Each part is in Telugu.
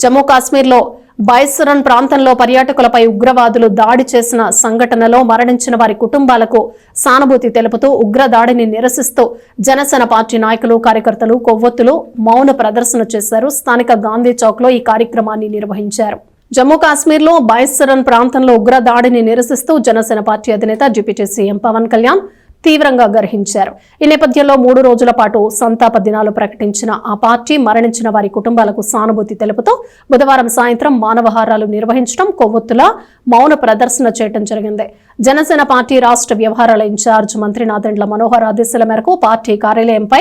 జమ్మూ కాశ్మీర్లో బైసరన్ ప్రాంతంలో పర్యాటకులపై ఉగ్రవాదులు దాడి చేసిన సంఘటనలో మరణించిన వారి కుటుంబాలకు సానుభూతి తెలుపుతూ ఉగ్ర దాడిని నిరసిస్తూ జనసేన పార్టీ నాయకులు కార్యకర్తలు కొవ్వొత్తులు మౌన ప్రదర్శన చేశారు. స్థానిక గాంధీ చౌక్లో ఈ కార్యక్రమాన్ని నిర్వహించారు. జమ్మూ కాశ్మీర్లో బైసరన్ ప్రాంతంలో ఉగ్ర దాడిని నిరసిస్తూ జనసేన పార్టీ అధినేత డిప్యూటీ సీఎం పవన్ కళ్యాణ్ తీవ్రంగా గర్హించారు. ఈ నేపథ్యంలో మూడు రోజుల పాటు సంతాప దినాలు ప్రకటించిన ఆ పార్టీ మరణించిన వారి కుటుంబాలకు సానుభూతి తెలుపుతూ బుధవారం సాయంత్రం మానవహారాలు నిర్వహించడం కొవ్వొత్తుల మౌన ప్రదర్శన చేయడం జరిగింది. జనసేన పార్టీ రాష్ట్ర వ్యవహారాల ఇన్ఛార్జ్ మంత్రి నాదెండ్ల మనోహర్ ఆదేశాల మేరకు పార్టీ కార్యాలయంపై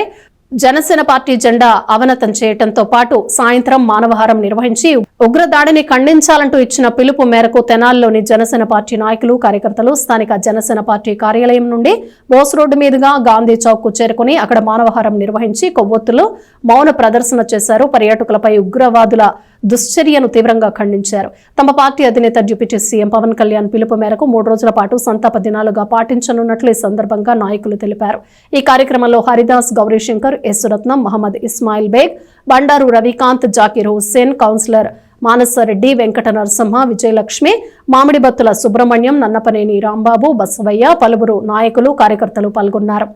జనసేన పార్టీ జెండా అవనతం చేయటంతో పాటు సాయంత్రం మానవహారం నిర్వహించి ఉగ్ర దాడిని ఖండించాలంటూ ఇచ్చిన పిలుపు మేరకు తెనాల్లోని జనసేన పార్టీ నాయకులు కార్యకర్తలు స్థానిక జనసేన పార్టీ కార్యాలయం నుండి బోస్ రోడ్డు మీదుగా గాంధీ చౌక్కు చేరుకుని అక్కడ మానవహారం నిర్వహించి కొవ్వొత్తులు మౌన ప్రదర్శన చేశారు. పర్యాటకులపై ఉగ్రవాదుల దుశ్చర్యను తీవ్రంగా ఖండించారు. తమ పార్టీ అధినేత డిప్యూటీ సీఎం పవన్ కళ్యాణ్ పిలుపు మేరకు మూడు రోజుల పాటు సంతాప దినాలుగా పాటించనున్నట్లు ఈ సందర్భంగా నాయకులు తెలిపారు. ఈ కార్యక్రమంలో హరిదాస్ గౌరీశంకర్ ఎస్ రత్నం మహమ్మద్ ఇస్మాయిల్ బేగ్ బండారు రవికాంత్ జాకీర్ హుస్సేన్ కౌన్సిలర్ మానసరెడ్డి వెంకట నరసింహ విజయలక్ష్మి మామిడిబత్తుల సుబ్రహ్మణ్యం నన్నపనేని రాంబాబు బసవయ్య పలువురు నాయకులు కార్యకర్తలు పాల్గొన్నారు.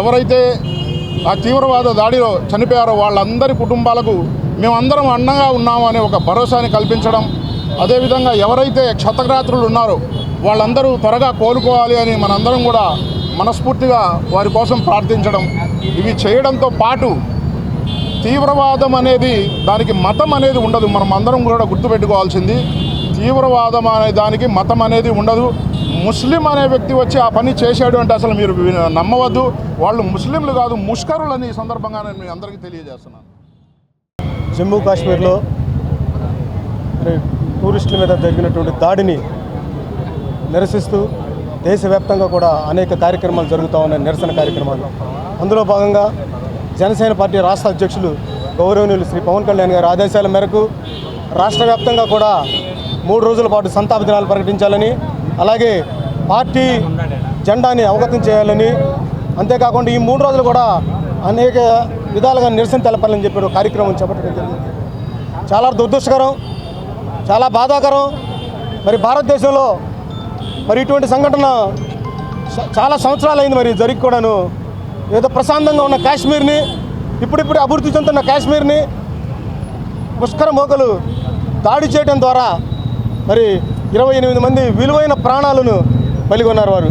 ఎవరైతే ఆ తీవ్రవాద దాడిలో చనిపోయారో వాళ్ళందరి కుటుంబాలకు మేమందరం అండగా ఉన్నాము అనే ఒక భరోసాని కల్పించడం అదేవిధంగా ఎవరైతే క్షతగ్రాత్రులు ఉన్నారో వాళ్ళందరూ త్వరగా కోలుకోవాలి అని మనందరం కూడా మనస్ఫూర్తిగా వారి కోసం ప్రార్థించడం. ఇవి చేయడంతో పాటు తీవ్రవాదం అనేది దానికి మతం అనేది ఉండదు. మనం అందరం కూడా గుర్తుపెట్టుకోవాల్సింది తీవ్రవాదం అనే దానికి మతం అనేది ఉండదు. ముస్లిం అనే వ్యక్తి వచ్చి ఆ పని చేశాడు అంటే అసలు మీరు నమ్మవద్దు. వాళ్ళు ముస్లింలు కాదు ముష్కరులని ఈ సందర్భంగా నేను మీ అందరికీ తెలియజేస్తున్నాను. జమ్మూ కాశ్మీర్లో టూరిస్టుల మీద జరిగినటువంటి దాడిని నిరసిస్తూ దేశవ్యాప్తంగా కూడా అనేక కార్యక్రమాలు జరుగుతూ ఉన్నాయి నిరసన కార్యక్రమాలు. అందులో భాగంగా జనసేన పార్టీ రాష్ట్ర అధ్యక్షులు గౌరవనీయులు శ్రీ పవన్ కళ్యాణ్ గారి ఆదేశాల మేరకు రాష్ట్ర వ్యాప్తంగా కూడా మూడు రోజుల పాటు సంతాప దినాలు ప్రకటించాలని అలాగే పార్టీ జెండాని అవగతం చేయాలని. అంతేకాకుండా ఈ మూడు రోజులు కూడా అనేక విధాలుగా నిరసన తెలపాలని చెప్పి ఒక కార్యక్రమం చేపట్టడం జరిగింది. చాలా దురదృష్టకరం చాలా బాధాకరం. మరి భారతదేశంలో మరి ఇటువంటి సంఘటన చాలా చాలా సంవత్సరాలైంది మరి జరిగి కూడాను. ఏదో ప్రశాంతంగా ఉన్న కాశ్మీర్ని ఇప్పుడిప్పుడు అభివృద్ధి చెందుతున్న కాశ్మీర్ని పుష్కర మోకలు దాడి చేయడం ద్వారా మరి ఇరవై ఎనిమిది మంది విలువైన ప్రాణాలను బలిగొన్నారు వారు.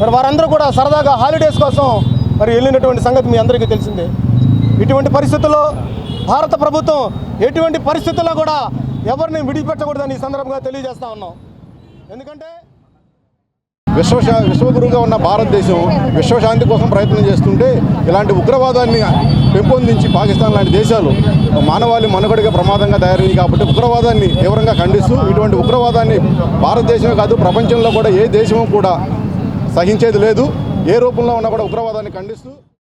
మరి వారందరూ కూడా సరదాగా హాలిడేస్ కోసం మరి వెళ్ళినటువంటి సంగతి మీ అందరికీ తెలిసిందే. ఇటువంటి పరిస్థితుల్లో భారత ప్రభుత్వం ఎటువంటి పరిస్థితుల్లో కూడా ఎవరిని విడిచిపెట్టకూడదని ఈ సందర్భంగా తెలియజేస్తా ఉన్నాం. ఎందుకంటే విశ్వశా విశ్వగురుగా ఉన్న భారతదేశం విశ్వశాంతి కోసం ప్రయత్నం చేస్తుంటే ఇలాంటి ఉగ్రవాదాన్ని పెంపొందించి పాకిస్తాన్ లాంటి దేశాలు మానవాళి మనుగడగా ప్రమాదంగా తయారైంది కాబట్టి ఉగ్రవాదాన్ని తీవ్రంగా ఖండిస్తూ ఇటువంటి ఉగ్రవాదాన్ని భారతదేశమే కాదు ప్రపంచంలో కూడా ఏ దేశము కూడా సహించేది లేదు. ఏ రూపంలో ఉన్నా కూడా ఉగ్రవాదాన్ని ఖండిస్తూ